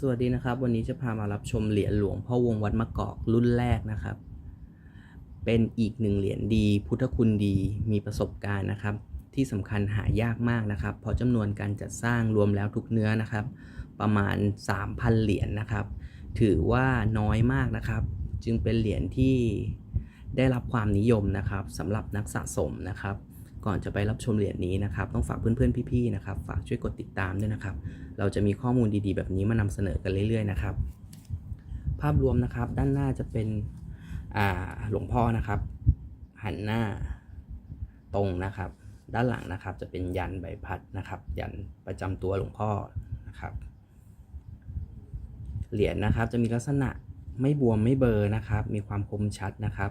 สวัสดีนะครับ วันนี้จะพามารับชมเหรียญหลวงพ่อวงวัดมะกอกรุ่นแรกนะครับ เป็นอีกหนึ่งเหรียญดี พุทธคุณดีมีประสบการณ์นะครับ ที่สำคัญหายากมากนะครับ เพราะจำนวนการจัดสร้างรวมแล้วทุกเนื้อนะครับ ประมาณ 3,000 เหรียญนะครับ ถือว่าน้อยมากนะครับ จึงเป็นเหรียญที่ได้รับความนิยมนะครับสำหรับนักสะสมนะครับ ก่อนจะไปรับชมเหรียญนี้นะครับ ต้องฝากเพื่อนๆพี่ๆนะครับ ฝากช่วยกดติดตามด้วยนะครับ เราจะมีข้อมูลดีๆ แบบนี้มานำเสนอกันเรื่อยๆนะครับ ภาพรวมนะครับด้านหน้าจะเป็นหลวงพ่อนะครับ หันหน้าตรงนะครับ ด้านหลังนะครับจะเป็นยันใบพัดนะครับ ยันประจำตัวหลวงพ่อนะครับ เหรียญนะครับจะมีลักษณะไม่บวมไม่เบลอร์นะครับ มีความคมชัดนะครับ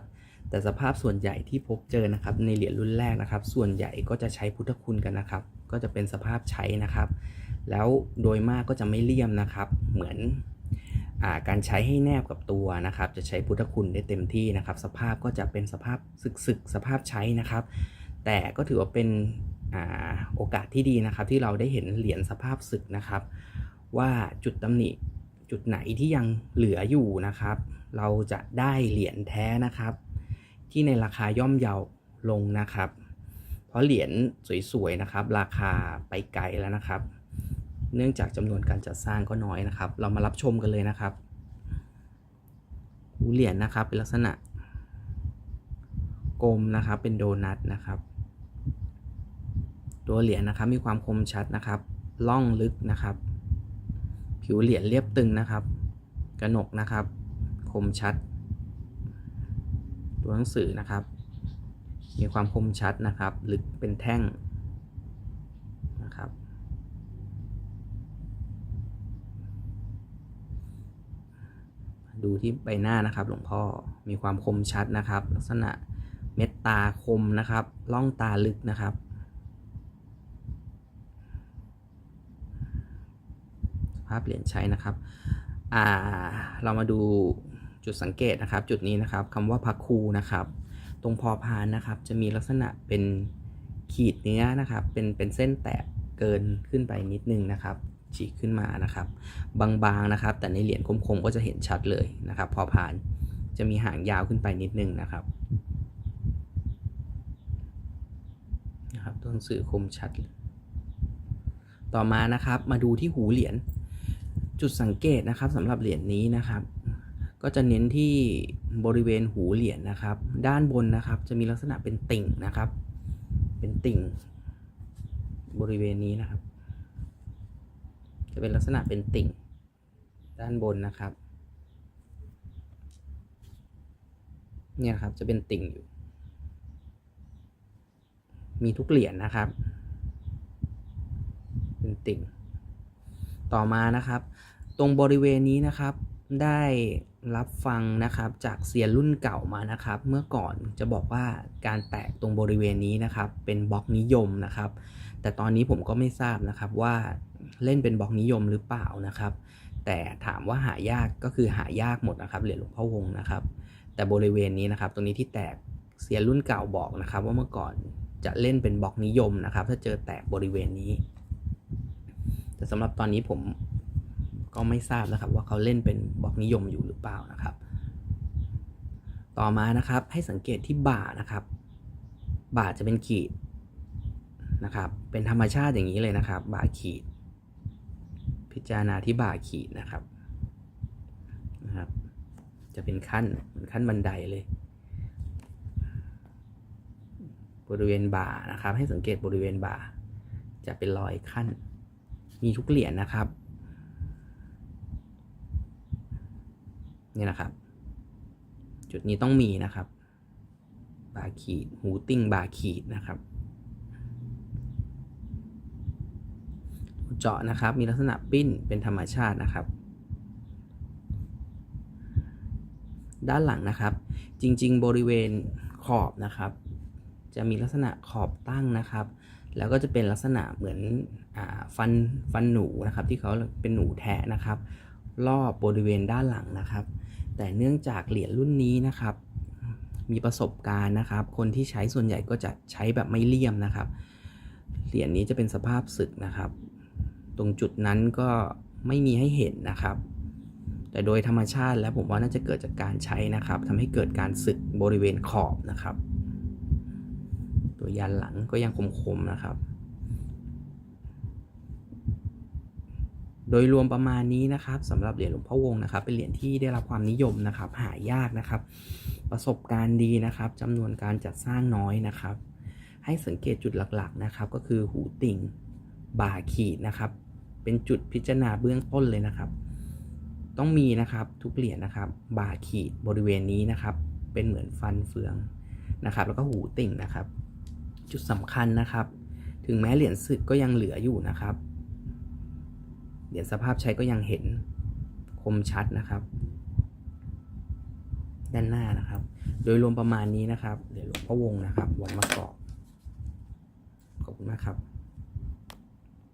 แต่สภาพส่วนใหญ่ที่พบเจอนะครับในเหรียญรุ่นแรกนะครับ ส่วนใหญ่ก็จะใช้พุทธคุณกันนะครับ ก็จะเป็นสภาพใช้นะครับ แล้วโดยมากก็จะไม่เลี่ยมนะครับ เหมือนอาการใช้ให้แนบกับตัวนะครับ จะใช้พุทธคุณได้เต็มที่นะครับ สภาพก็จะเป็นสภาพสึกๆสภาพใช้นะครับ แต่ก็ถือว่าเป็นอโอกาสที่ดีนะครับที่เราได้เห็นเหรียญสภาพสึกนะครับ ว่าจุดตำหนิจุดไหนที่ยังเหลืออยู่นะครับ เราจะได้เหรียญแท้นะครับ ที่ในราคาย่อมเยาลงนะครับ เพราะเหรียญสวยๆนะครับ ราคาไปไกลแล้วนะครับ เนื่องจากจำนวนการจัดสร้างก็น้อยนะครับ เรามารับชมกันเลยนะครับหูเหรียญนะครับ เป็นลักษณะกลมนะครับ เป็นโดนัทนะครับ ตัวเหรียญนะครับมีความคมชัดนะครับล่องลึกนะครับ ผิวเหรียญเรียบตึงนะครับ กระหนกนะครับ คมชัด ตัวหนังสือนะครับ มีความคมชัดนะครับ ลึกเป็นแท่งนะครับ ดูที่ใบหน้านะครับ หลวงพ่อมีความคมชัดนะครับ ลักษณะเม็ดตาคมนะครับล่องตาลึกนะครับภาพเหรียญใช้นะครับ อ่า เรามาดู จุดสังเกตนะครับ จุดนี้นะครับคำว่าพักคูนะครับ ตรงพอพานนะครับ จะมีลักษณะเป็นขีดเนื้อนะครับ เป็นเป็นเส้นแตกเกินขึ้นไปนิดนึงนะครับฉีกขึ้นมานะครับ บางๆนะครับ แต่ในเหรียญคมๆก็จะเห็นชัดเลยนะครับ พอผ่านจะมีหางยาวขึ้นไปนิดนึงนะครับนะครับตัวหนังสือคมชัด ต่อมานะครับมาดูที่หูเหรียญจุดสังเกตนะครับสำหรับเหรียญนี้นะครับ ก็จะเน้นที่บริเวณหูเหรียญนะครับ ด้านบนนะครับจะมีลักษณะเป็นติ่งนะครับ เป็นติ่ง บริเวณนี้นะครับ จะเป็นลักษณะเป็นติ่ง ด้านบนนะครับ เนี่ยครับจะเป็นติ่งอยู่ มีทุกเหรียญนะครับ เป็นติ่ง ต่อมานะครับ ตรงบริเวณนี้นะครับได้ รับฟังนะครับจากเซียนรุ่นเก่ามานะครับ เมื่อก่อนจะบอกว่าการแตกตรงบริเวณนี้นะครับ เป็นบล็อกนิยมนะครับ แต่ตอนนี้ผมก็ไม่ทราบนะครับว่าเล่นเป็นบล็อกนิยมหรือเปล่านะครับ แต่ถามว่าหายากก็คือหายากหมดนะครับเหรียญหลวงพ่อวงนะครับ แต่บริเวณนี้นะครับ ตรงนี้ที่แตกเซียนรุ่นเก่าบอกนะครับ ว่าเมื่อก่อนจะเล่นเป็นบล็อกนิยมนะครับ ถ้าเจอแตกบริเวณนี้ แต่สำหรับตอนนี้ผม ก็ไม่ทราบนะครับ ว่าเขาเล่นเป็นบล็อกนิยมอยู่หรือเปล่านะครับ ต่อมานะครับให้สังเกตที่บ่านะครับ บ่าจะเป็นขีดนะครับ เป็นธรรมชาติอย่างนี้เลยนะครับ บ่าขีด พิจารณาที่บ่าขีดนะครับนะครับ จะเป็นขั้นเหมือนขั้นบันไดเลย บริเวณบ่านะครับ ให้สังเกตบริเวณบ่า จะเป็นรอยขั้น มีทุกเหรียญนะครับ นี่นะครับ จุดนี้ต้องมีนะครับบาขีดหูติ้งบาขีดนะครับเจาะนะครับมีลักษณะปิ้นเป็นธรรมชาตินะครับ ด้านหลังนะครับ จริง ๆ บริเวณขอบนะครับ จะมีลักษณะขอบตั้งนะครับ แล้วก็จะเป็นลักษณะเหมือนอฟันฟันหนูนะครับ ที่เขาเป็นหนูแทะนะครับ รอบบริเวณด้านหลังนะครับ แต่เนื่องจากเหรียญรุ่นนี้นะครับ มีประสบการณ์นะครับ คนที่ใช้ส่วนใหญ่ก็จะใช้แบบไม่เลี่ยมนะครับ เหรียญนี้จะเป็นสภาพสึกนะครับ ตรงจุดนั้นก็ไม่มีให้เห็นนะครับ แต่โดยธรรมชาติแล้วผมว่าน่าจะเกิดจากการใช้นะครับทำให้เกิดการสึกบริเวณขอบนะครับ ตัวยันหลังก็ยังคมๆนะครับ โดยรวมประมาณนี้นะครับสำหรับเหรียญหลวงพ่อวงนะครับ เป็นเหรียญที่ได้รับความนิยมนะครับ หายากนะครับ ประสบการณ์ดีนะครับจำนวนการจัดสร้างน้อยนะครับ ให้สังเกตจุดหลักๆนะครับก็คือหูติ่งบ่าขีดนะครับ เป็นจุดพิจารณาเบื้องต้นเลยนะครับ ต้องมีนะครับทุกเหรียญนะครับ บ่าขีดบริเวณนี้นะครับ เป็นเหมือนฟันเฟืองนะครับ แล้วก็หูติ่งนะครับ จุดสำคัญนะครับ ถึงแม้เหรียญสึกก็ยังเหลืออยู่นะครับ เหรียญสภาพใช้ก็ยังเห็นคมชัดนะครับ ด้านหน้านะครับ โดยรวมประมาณนี้นะครับเหรียญหลวงพ่อวงนะครับวัดมะกอกขอบคุณมากครับ